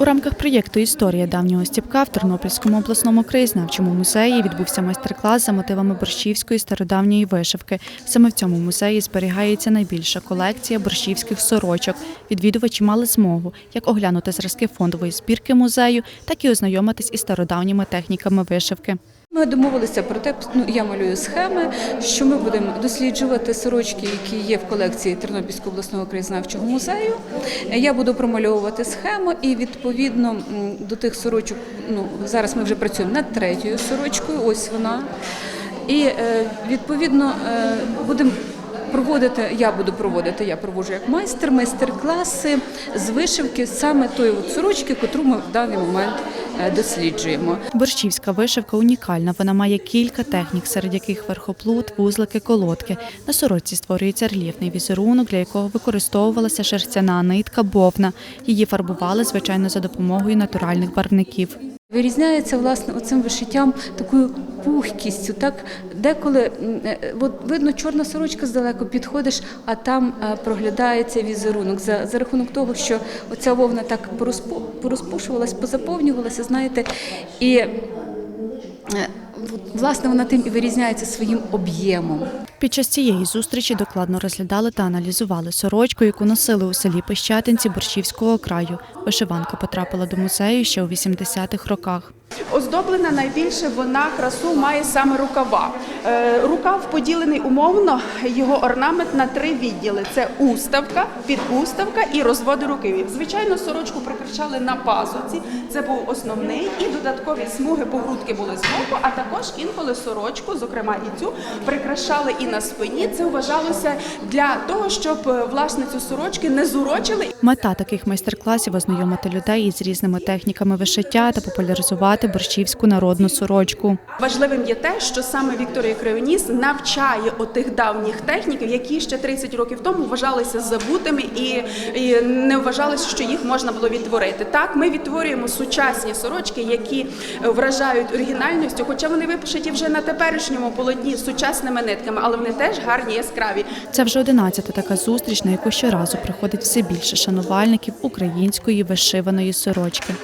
У рамках проєкту Історія давнього стіпка в Тернопільському обласному краєзнавчому музеї відбувся майстер-клас за мотивами борщівської стародавньої вишивки. Саме в цьому музеї зберігається найбільша колекція борщівських сорочок. Відвідувачі мали змогу як оглянути зразки фондової збірки музею, так і ознайомитись із стародавніми техніками вишивки. Ми домовилися про те, ну я малюю схеми, що ми будемо досліджувати сорочки, які є в колекції Тернопільського обласного краєзнавчого музею. Я буду промальовувати схему, і відповідно до тих сорочок, ну зараз ми вже працюємо над третьою сорочкою. Ось вона. І е, відповідно е, будемо. Проводити, я буду проводити, я проводжу як майстер, майстер-класи з вишивки саме тої от сорочки, котру ми в даний момент досліджуємо. Борщівська вишивка унікальна. Вона має кілька технік, серед яких верхоплут, вузлики, колодки. На сорочці створюється рельєфний візерунок, для якого використовувалася шерстяна нитка бовна. Її фарбували, звичайно, за допомогою натуральних барвників. Вирізняється власне оцим вишиттям такою пухкістю. Так деколи е, от видно, чорна сорочка здалеку підходиш, а там е, проглядається візерунок. За, за рахунок того, що оця вовна так порозпу- порозпушувалась, позаповнювалася, знаєте, і е, власне вона тим і вирізняється своїм об'ємом. Під час цієї зустрічі докладно розглядали та аналізували сорочку, яку носили у селі Пещатинці Борщівського краю. Вишиванка потрапила до музею ще у 80-х роках. Оздоблена найбільше вона красу має саме рукава. Е, Рукав поділений умовно його орнамент на три відділи: це уставка, підуставка і розводи рукавів. Звичайно, сорочку прикрашали на пазуці. Це був основний, і додаткові смуги погрудки були збоку, а також інколи сорочку, зокрема і цю, прикрашали і на спині. Це вважалося для того, щоб е, власницю сорочки не зурочили Мета таких майстер-класів ознайомити людей із різними техніками вишиття та популяризувати борщівську народну сорочку. Важливим є те, що саме Вікторія Кривоніс навчає отих давніх техніків, які ще 30 років тому вважалися забутими і, не вважалося, що їх можна було відтворити. Так, ми відтворюємо сучасні сорочки, які вражають оригінальністю, хоча вони випишені вже на теперішньому полотні з сучасними нитками, але вони теж гарні, яскраві. Це вже одинадцята така зустріч, на яку щоразу приходить все більше шанувальників української вишиваної сорочки.